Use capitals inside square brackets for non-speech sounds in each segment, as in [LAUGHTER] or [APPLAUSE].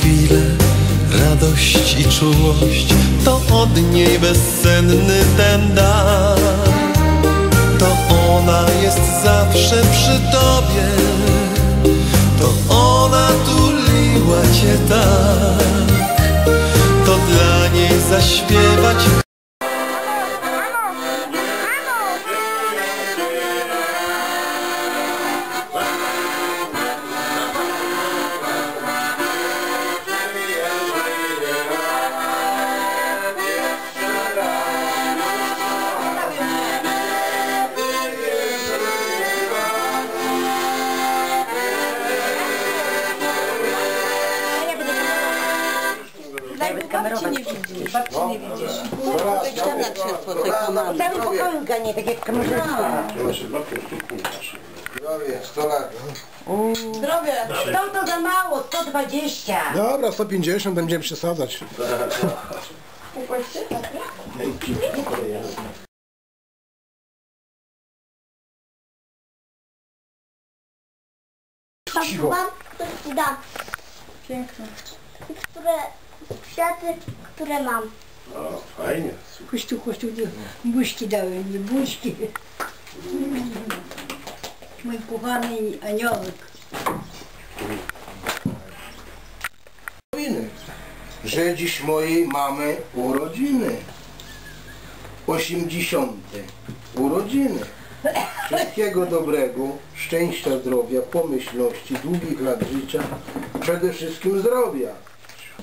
chwile, radość i czułość, to od niej bezsenny ten dar. To ona jest zawsze przy tobie, to ona tuliła cię tak. To dla niej zaśpiewać Bo babci nie widzisz. Babci nie widzisz. Cały pokoju ganie, tak jak kamerzysta. Zdrowie, 100 lat. Zdrowie, to to za mało, 120. Dobra, 150 będziemy przesadzać. Mam, to ci dam. Piękne. Które, kwiaty, które mam. O, fajnie. Chodź tu, chodź tu, tu. buźki dały mi, buźki. Mój kochany aniołek. Urodziny. Że dziś mojej mamy urodziny. 80. Urodziny. Wszystkiego dobrego, szczęścia, zdrowia, pomyślności, długich lat życia, przede wszystkim zdrowia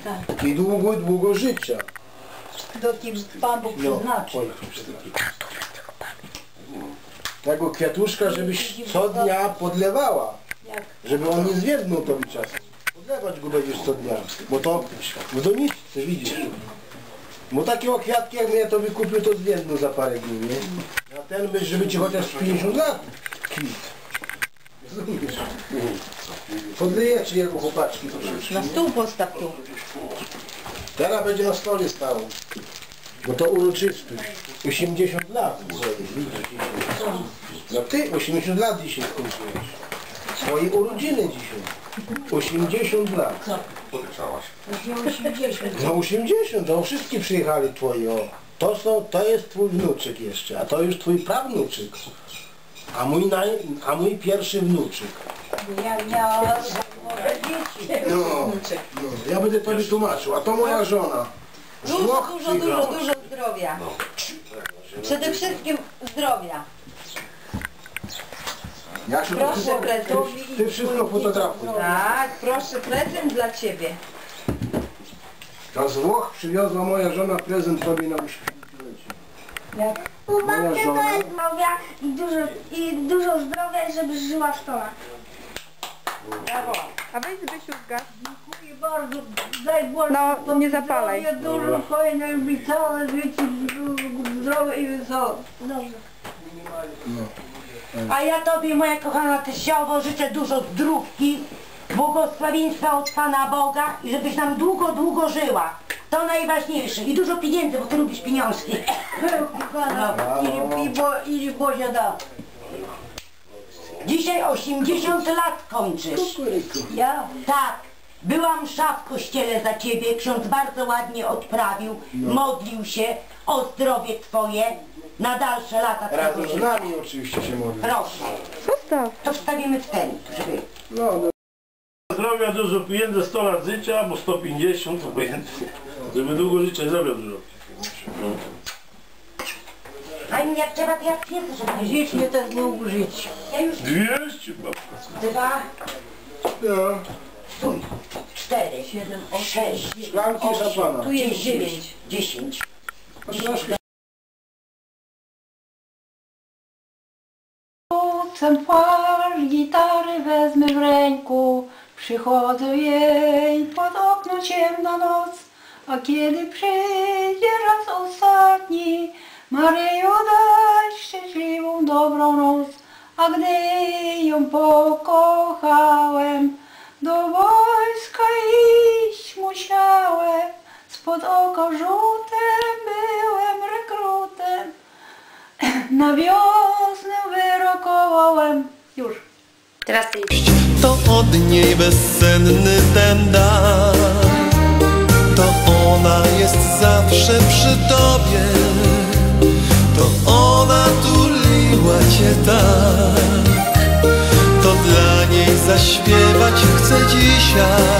Tak, i długo, długo życia. do kim Pan Bóg No, przeznaczy. Tego kwiatuszka, żebyś co dnia podlewała. Żeby on nie zwiednął tobie czasem. Podlewać go będziesz co dnia. Bo to w doniczce widzisz. Bo takiego kwiatki jak mnie to wykupił, to zwiednął za parę dni, nie? A ten byś, żeby ci chociaż 50 lat kwit. Rozumiesz? Podlejecie jego chłopaczki troszeczkę. Na stół postaw tu. Teraz będzie na stole stał. Bo to uroczystość. 80 lat. No ty 80 lat dzisiaj skończyłeś. Swoje urodziny dzisiaj. 80 lat. Wziął 80. No 80, to wszystkie przyjechali twoi. O. To, są, to jest twój wnuczek jeszcze, a to już twój prawnuczek. A mój, naj, a mój pierwszy wnuczek. Ja miałam dzieci. No, no, ja będę tobie tłumaczył, a to moja żona. Dużo, Włoch dużo, dużo, dużo zdrowia. Przede wszystkim zdrowia. Jasiu, to Proszę, ty, prezent. ty, ty wszystko fotografuj. Tak, proszę, prezent dla Ciebie. A z Włoch przywiozła moja żona prezent tobie na uświęcenie. Jak? To jest zdrowia i dużo, i dużo zdrowia, żeby żyła 100 lat. Brawo. A weź Zbysiu zgaś. Dziękuję bardzo. Daj Boże. No, nie zapalaj. zdrowia, Dużo fajne i całe życie zdrowe i wesołe. Dobrze. A ja tobie, moja kochana teściowo, życzę dużo zdrówki, błogosławieństwa od Pana Boga i żebyś nam długo, długo żyła. To najważniejsze. I dużo pieniędzy, bo ty lubisz pieniążki. I, i, bo, i Bozia da. Dzisiaj 80 lat kończysz. Ja? Tak. Była msza w kościele za ciebie, ksiądz bardzo ładnie odprawił, modlił się o zdrowie twoje na dalsze lata Razem z życia. nami oczywiście się modli. Proszę. To wstawimy w ten, żeby... No, no. Zdrowia dużo pieniędzy, 100 lat życia, albo 150, obojętnie. Żeby długo życia zdrowia dużo. A im jak trzeba, to ja pierdolę, żeby... Żyć nie tak długo żyć. Ja już 200 babka. dwa, no. stój, cztery, siedem, sześć, Szklanki szampana. tu jest dziewięć, dziesięć. Rzucę twarz, gitary wezmę w ręku, przychodzę jej pod okno ciemna noc, a kiedy przyjdzie raz ostatni, Maryjo daj szczęśliwą dobrą noc, a gdy ją pokochałem, do wojska iść musiałem, spod oka rzutem byłem rekrutem. [CLEARS THROAT] Na wiosnę wyrokowałem. Już. Teraz ty. To od niej bezsenny ten dar. To ona jest zawsze przy tobie. To ona tuliła cię tak. To dla niej zaśpiewać chcę dzisiaj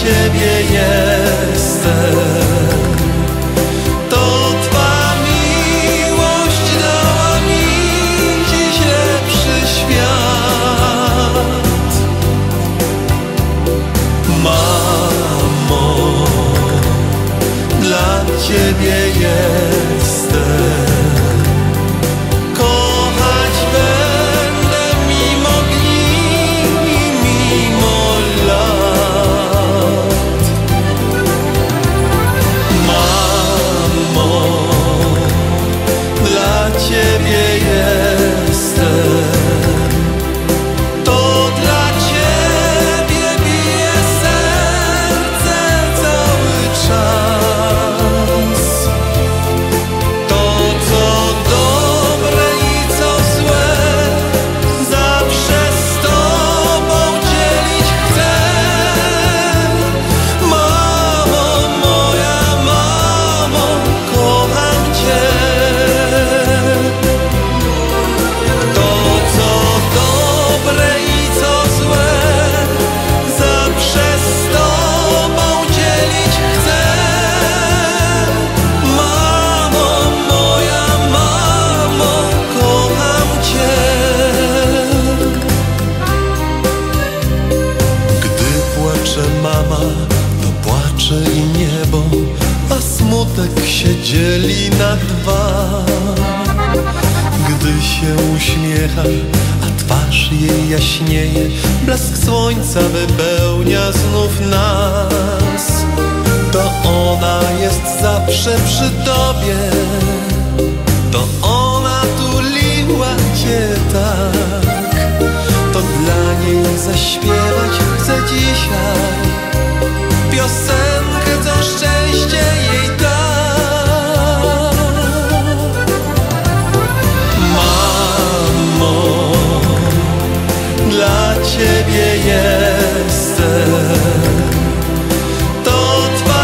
Ciebie jestem. To Twa miłość dała mi dziś lepszy świat. Mamo, dla Ciebie jestem. Niebo, a smutek się dzieli na dwa. Gdy się uśmiecha, a twarz jej jaśnieje, blask słońca wypełnia znów nas. To ona jest zawsze przy tobie, to ona tuliła cię tak. To dla niej zaśpiewać chcę dzisiaj piosenkę, szczęście jej da. Mamo, dla Ciebie jestem. To Twa